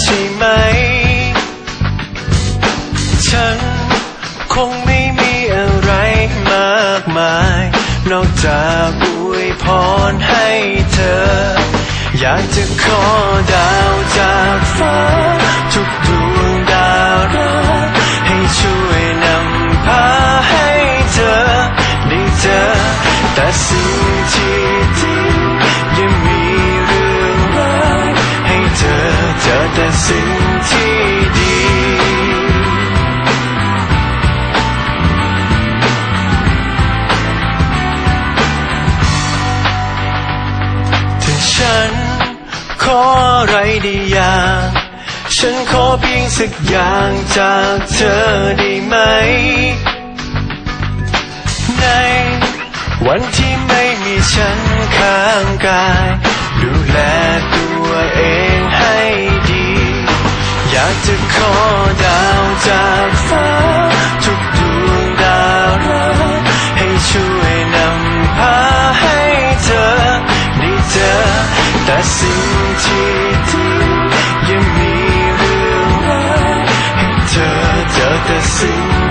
ใช่ไหม ฉันคงไม่มีอะไรมากมาย นอกจากอวยพรให้เธอ อยากจะขอ ได้อย่าง ฉันขอเพียงสักอย่างจากเธอได้ไหม ในวันที่ไม่มีฉันข้างกาย ดูแลตัวเองให้ดี อยากจะขอดาวจากฟ้า ทุกดวงดาวรักให้ช่วยนำพาให้เธอได้เจอแต่สิ่งที่ aconteceu.